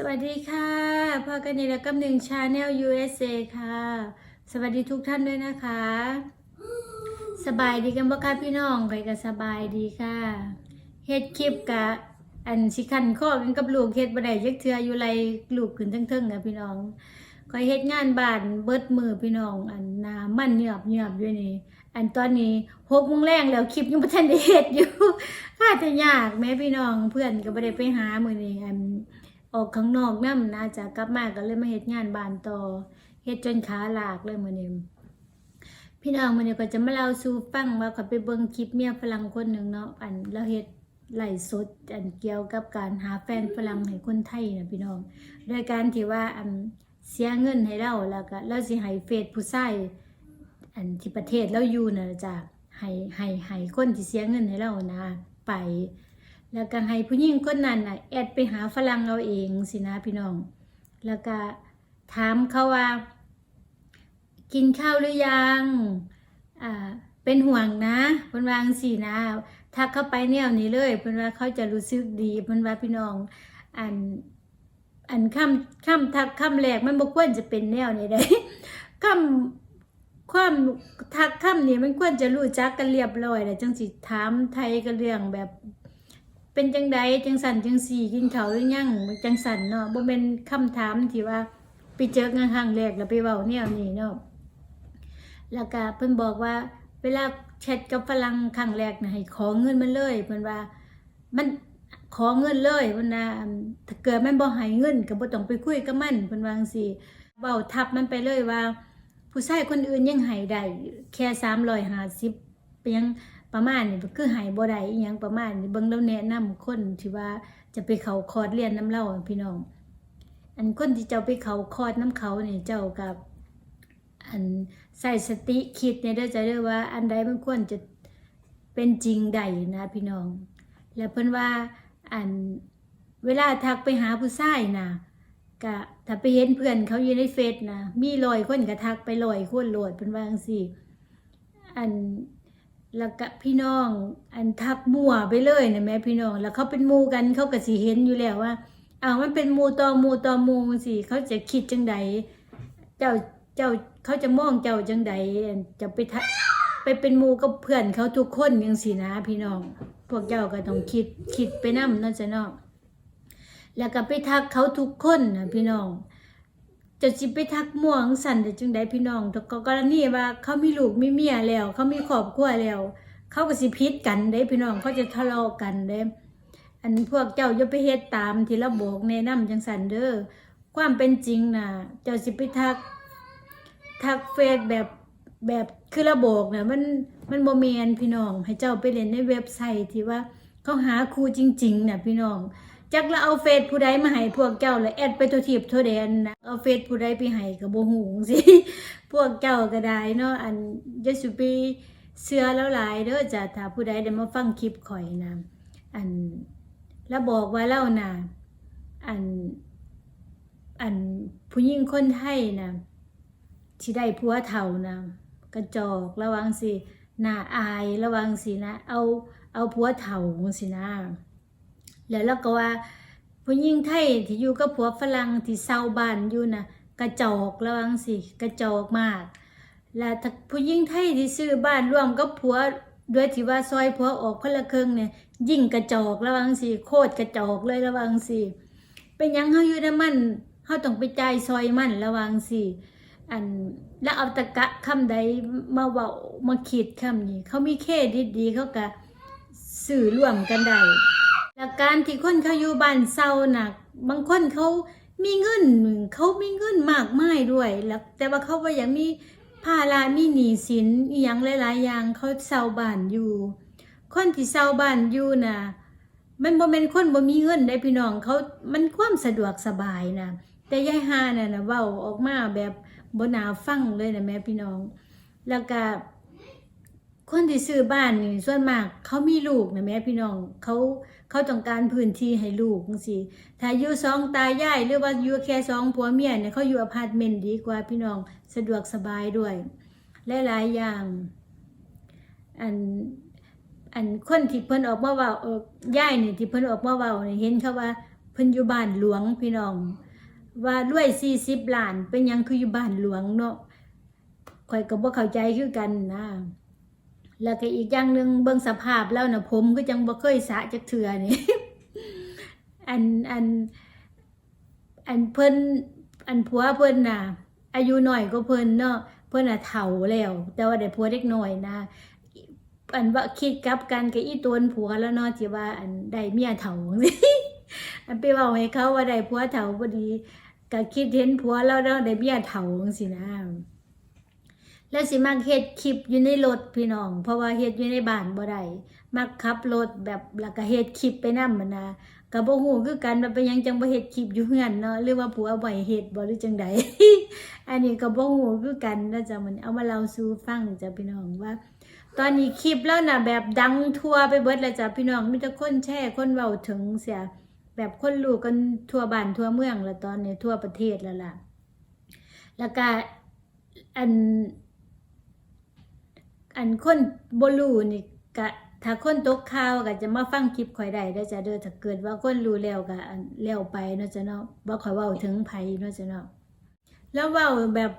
สวัสดีค่ะพอกันในระกับหนึ่งชาแนล USA ค่ะ สวัสดีทุกท่านด้วยนะคะ สบายดีกันบ่คะพี่น้องใครก็สบายดีค่ะเฮ็ดคลิปกะอันสิคันข้อกันกับลูกเฮ็ดบ่ได้จักเทืออยู่ไรลูกขึ้นเทิงๆอะพี่น้องคอยเฮ็ดงานบ้านเบิดมือพี่น้อง อันน้ามันเหยือบเหยือบอยู่นี่ อันตอนนี้6โมงแรงแล้วคลิปยังบ่ทันได้เฮ็ดอยู่ค่าจะยากแม่พี่น้องเพื่อนก็บ่ได้ไปหามื้อนี้อัน ออกข้างนอกนำนะจะกลับมาก็เลยมาเฮ็ดงานบ้านต่อเฮ็ดจนขาหลากเลยมื้อนี้พี่น้องมื้อนี้ก็จะมาเล่าสู่ฟังว่าก็ไปเบิ่งคลิปเมียฝรั่งคนหนึ่งเนาะอันแล้วเฮ็ดไลฟ์สดอันเกี่ยวกับการหาแฟนฝรั่งให้คนไทยนะพี่น้องโดยการที่ว่าอันเสียเงินให้เราแล้วก็เราสิให้เฟซผู้ชายอันที่ประเทศเราอยู่น่ะจ้ะให้ให้ให้คนที่เสียเงินให้เรานะ ไป แล้วก็ให้ผู้หญิงคนนั้นน่ะแอดไปหาฝรั่งเอาเองสินะพี่น้อง แล้วก็ถามเขาว่า กินข้าวหรือยังอ่าเป็นห่วงนะเพิ่นวางสินะทักเข้าไปแนวนี้เลยเพิ่นว่าเขาจะรู้สึกดีเพิ่นว่าพี่น้องอันอันคำคำทักคำแรกมันบ่ควรจะเป็นแนวนี้ได้คำความทักคำนี้มันควรจะรู้จักกันเรียบร้อยแล้วจังสิถามไทยกันเรื่องแบบ เป็นจังใดจังสันจังสี่กินเขาหรือยังจังสันเนาะบ่เป็นคำถามที่ว่าไปเจอกันครั้งแรกแล้วไปเว้าแนวนี้เนาะแล้วก็เพิ่นบอกว่า เวลาแชทกับฝรั่งครั้งแรกนะให้ขอเงินมันเลยเพิ่นว่ามันขอเงินเลยเพิ่นว่าอันถ้าเกิดมันบ่ให้เงินก็บ่ต้องไปคุยกับมันเพิ่นว่าจังซี่เว้าทับมันไปเลยว่า ผู้ชายคนอื่นยังให้ได้แค่350เพียง ประมาณนี้คือหายบ่ได้อีหยังประมาณนี้เบิ่งแล้วแนะนำคนที่ว่าจะไปเขาคอร์สเรียนน้ำเล่าพี่น้อง อันคนที่เจ้าไปเขาคอร์สน้ำเขาเนี่ยเจ้ากับ อันใส่สติคิดเนี่ยเด้อจะเด้ว่า อันใดมันควรจะเป็นจริงใดนะพี่น้อง แล้วเพิ่นว่าอันเวลาทักไปหาผู้ชายนะก็ถ้าไปเห็นเพื่อนเขาอยู่ในเฟซนะมีร้อยคนก็ทักไปร้อยคนโหลดเพิ่นว่าจังซี่ อัน แล้วก็พี่น้องอันทักมั่วไปเลยนะแม่พี่น้อง แล้วเขาเป็นมูกันเขาก็สิเห็นอยู่แล้วว่าอ้าวมันเป็นมูต่อมูต่อมูสิเขาจะคิดจังใดเจ้าเจ้าเขาจะมองเจ้าจังใดจะไปทักไปเป็นมูกับเพื่อนเขาทุกคนยังสินะพี่น้อง พวกเจ้าก็ต้องคิดคิดไปนำนั่นจะนาะแล้วก็ไปทักเขาทุกคนนะพี่น้อง จะสิไปทักม่วงสั่นแต่จังใดพี่น้องแต่ก็กรณีว่าเขามีลูกมีเมียแล้ว เขามีครอบครัวแล้ว เขาก็สิพิษกันเด้พี่น้องเขาจะทะเลาะกันเด้อันพวกเจ้าอย่าไปเฮ็ดตามที่เราบอกแนะนำจังสันเด้อความเป็นจริงน่ะ เจ้าสิไปทัก ทักเฟซแบบแบบคือระบอกน่ะมันมันบ่แม่นพี่น้อง ให้เจ้าไปเล่นในเว็บไซต์ที่ว่าเขาหาครูจริงๆน่ะพี่น้อง จักละเอาเฟซผู้ใดมาให้พวกเจ้าล้วแอดไปตัวทีบตัวแดนนะเอาเฟซผู้ใดไปให้ก็บ่ฮู้สิพวกเจ้าก็ได้เนาะอันจะสุไปเชื่อแล้วหลายเด้อจ้ะถ้าผู้ใดได้มาฟังคลิปข่อยนะอันแล้วบอกว่าเล่านะอันอันผู้หญิงคนไทยนะที่ได้ผัวเฒ่านะกระจอกระวังสิหน้าอายระวังสินะ เอาเอาผัวเฒ่าสินะ แล้วเราก็ว่าผู้หญิงไทยที่อยู่กับผัวฝรั่งที่เซาบ้านอยู่นะกระจอกระวังสิกระจอกมาก แล้วถ้าผู้หญิงไทยที่ซื้อบ้านร่วมกับผัวด้วยที่ว่าซอยผัวออกคนละครึ่งเนี่ยยิ่งกระจอกระวังสิโคตรกระจอกเลยระวังสิเป็นยังเฮาอยู่ในมันเฮาต้องไปจ่ายซอยมันระวังสิอันแล้วเอาตะกะคำใดมาเว้ามาคิดคำนี้เขามีเครดิตดีเขาก็สื่อร่วมกันได้ แล้วการที่คนเขาอยู่บ้านเศร้าหน่ะบางคนเขามีเงินเขามีเงินมากมายด้วยแล้วแต่ว่าเขาว่ายังมีภาระมีหนี้สินอีหยังหลายๆอย่างเขาเศร้าบ้านอยู่ คนที่เศร้าบ้านอยู่น่ะมันบ่แม่นคนบ่มีเงินได้พี่น้องเขามันความสะดวกสบายนะแต่ยายฮาน่ะนะเว้าออกมาแบบบ่น่าฟังเลยนะแม่พี่น้อง แล้วก็ คนที่ซื้อบ้านนี่ส่วนมากเขามีลูกนะแม่พี่น้องเขาเขาต้องการพื้นที่ให้ลูกจังซี่ถ้าอยู่สองตายายหรือว่าอยู่แค่สองผัวเมียเนี่ยเขาอยู่อพาร์ตเมนต์ดีกว่าพี่น้องสะดวกสบายด้วยหลายๆอย่างอันอันคนที่เพิ่นออกมาว้าเออย่ายนี่ที่เพิ่นออกมาว้านี่เห็นเขาว่าเพิ่นอยู่บ้านหลวงพี่น้อง ว่ารวย40ล้านเป็นยังคืออยู่บ้านหลวงเนาะข่อยก็บ่เข้าใจคือกันนะ แล้วก็อีกอย่างหนึ่งเบิ่งสภาพแล้วนะผมก็จังบ่เคยสะจักเทื่อนี่อันอันอันเพิ่นอันผัวเพิ่นน่ะ อายุหน้อยก็เพิ่นเนาะเพิ่นน่ะเฒ่าแล้ว แต่ว่าได้ผัวเด็กหน้อยนะอันว่าคิดกลับกันกับอีตวผัวแล้วเนาะที่ว่าอันได้เมียเฒ่าอันไปเว้าให้เขาว่าได้ผัวเฒ่าพอดีก็คิดเห็นผัวแล้วเนาะได้เมียเฒ่าจังซี่นะ แล้วสิมักเฮ็ดคลิปอยู่ในรถพี่น้อง เพราะว่าเฮ็ดอยู่ในบ้านบ่ได้มักขับรถแบบแล้วก็เฮ็ดคลิปไปนำมันนะก็บ่ฮู้คือกันว่าเป็นหยังจังบ่เฮ็ดคลิปอยู่เฮือนเนาะหรือว่าผัวเอาไว้เฮ็ดบ่หรือจังใดอันนี้ก็บ่ฮู้คือกันนะจ๊ะมันเอามาเล่าสู่ฟังจ้ะพี่น้องว่า ตอนนี้คลิปแล้วน่ะแบบดังทั่วไปเบิดแล้วจ้ะพี่น้องมีแต่คนแชร์คนเว้าถึงเสียแบบคนรู้กันทั่วบ้านทั่วเมืองแล้วตอนนี้ทั่วประเทศแล้วล่ะ แล้วก็อัน อันคนบ่รู้นี่ก็ถ้าคนตกข่าวก็จะมาฟังคลิปข่อยได้เด้อจ้ะเด้อถ้าเกิดว่าคนรู้แล้วก็อันแล้วไปเนาะจ้ะเนาะบ่ข่อยเว้าถึงไผเนาะจ้ะเนาะแล้วเว้าแบบ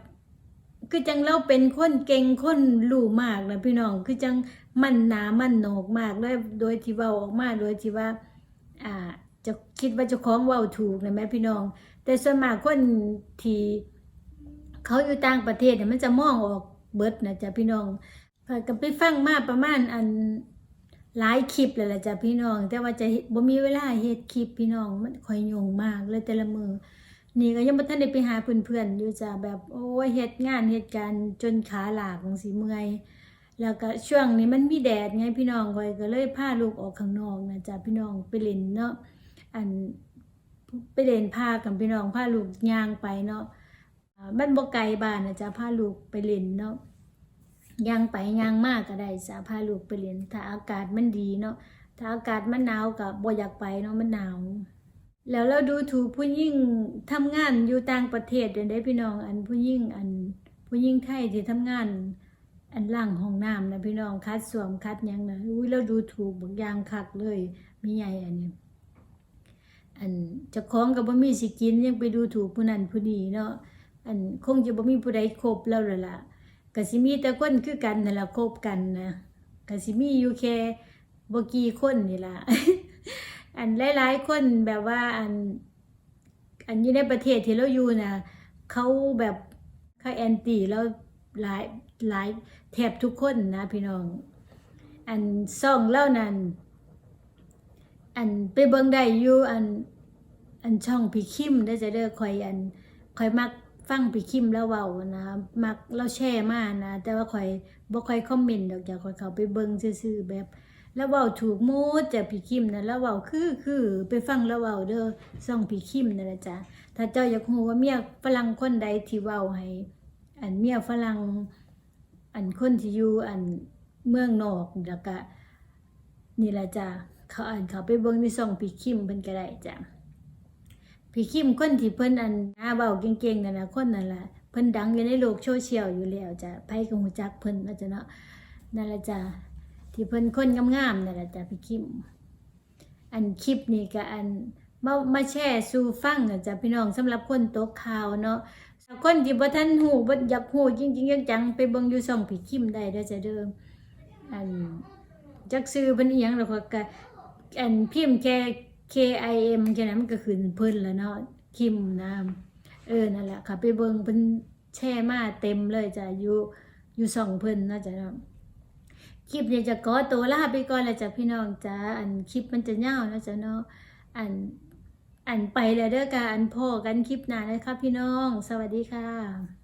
คือจังเราเป็นคนเก่งคนรู้มากนะพี่น้องคือจังมันหนามันโหนกมากเลยโดยที่เว้าออกมาโดยที่ว่า อ่า จะคิดว่าเจ้าของเว้าถูกนะแม่พี่น้อง แต่ส่วนมากคนที่เขาอยู่ต่างประเทศเนี่ยมันจะมองออกเบิดนะจ๊ะพี่น้อง ข้อยก็ไปฟังมาประมาณอันหลายคลิปเลยล่ะจ้ะพี่น้อง แต่ว่าจะบ่มีเวลาเฮ็ดคลิปพี่น้องมันค่อยยุ่งมากเลยแต่ละมือนี่ก็ยังบ่ทันได้ไปหาเพื่อนๆอยู่จ้ะแบบโอ้ยเฮ็ดงานเฮ็ดการจนขาหลากจังซี่เมื่อยแล้วก็ช่วงนี้มันมีแดดไงพี่น้องข่อยก็เลยพาลูกออกข้างนอกนะจ้ะพี่น้องไปเล่นเนาะอันไปเล่นพากับพี่น้องพาลูกย่างไปเนาะมันบ่ไกลบ้านนะจ้ะพาลูกไปเล่นเนาะ ย่างไปย่างมากก็ได้สาพาลูกไปเรียนถ้าอากาศมันดีเนาะถ้าอากาศมันหนาวก็บ่อยากไปเนาะมันหนาวแล้วเราดูถูกผู้หญิงทำงานอยู่ต่างประเทศเด้ได้พี่น้อง อันผู้หญิงอันผู้หญิงไทยที่ทำงาน อันล่างห้องน้ำนะพี่น้องคัดสวมคัดยังนะอุ้ยเราดูถูกบางอย่างคักเลยมีใหญ่อันนี้อันจะคล้องกับบ่มีสิกินยังไปดูถูกผู้นั้นผู้นี้เนาะอันคงจะบ่มีผู้ใดคบแล้วล่ะล่ะ ก็สิมีแต่คนคือกันนั่นละคบกันนะก็สิมีอยู่แค่บกี่คนนี่ล่ะอันหลายๆคนแบบว่าอันอันอยู่ในประเทศที่เราอยู่น่ะเขาแบบเขาแอนตี้แล้วหลายหลายแทบทุกคนนะพี่น้อง อันซ่องเล่านั้น อันไปเบิ่งได้อยู่อันอันช่องพี่คิมได้จะเด้อคอยอันคอยมัก ฟังพี่คิมแล้วเว้านะมักเราแชร์มากนะ แต่ว่าคอยบ่ค่อยคอมเมนต์ดอกจ้ะคอยเขาไปเบิ่งซื่อๆแบบแล้วเว้าถูกหมดจากพี่คิมนะแล้วเว้าคือคือไปฟังแล้วเว้าเด้อซ่องพี่คิมนั่นแหละจ้ะถ้าเจ้าอยากรู้ว่าเมียฝรั่งคนใดที่เว้าให้อันเมียฝรั่งอันคนที่อยู่อันเมืองนอกแล้วก็นี่แหละจ้ะเขาอ่านเขาไปเบิ่งในซ่องพี่คิมเพิ่นก็ได้จ้ะ พี่คิมคนที่เพิ่นอันหน้าเบาเก่งๆนั่นนะคนนั่นแหละเพิ่นดังอยู่ในโลกโซเชียลอยู่แล้วจ้ะไผก็ฮู้จักเพิ่นนาะจ้ะเนาะนั่นละจ้ะที่เพิ่นคนงามๆนั่นละจ้ะพี่คิม อันคลิปนี้ก็อันมามาแชร์สู่ฟังน่ะจ้ะพี่น้องสำหรับคนตกข่าวเนาะคนที่บ่ทันฮู้บ่อยากฮู้จริงๆจังๆไปเบิ่งอยู่ช่องพี่คิมได้เด้อจ้ะเด้ออันจักซื้อเพิ่นอีหยังดอกก็อันพิมพ์แค่ K I M แค่นั้นมันก็ขึ้นเพิ่นแล้วเนาะคิมนะเออนั่นแหละค่ะ ไปเบิงเพิ่นแช่มาเต็มเลยจ้ะอยู่อยู่สองเพิ่นนะจ้ะคลิปเนี้จะขอตัวลาไปก่อนแล้วจ้ะพี่น้องจ้าอันคลิปมันจะยาวเนะจ้ะเนาะอันอันไปแล้วเด้อค่ะอันพ่อกันคลิปหน้านะครับพี่น้อง สวัสดีค่ะ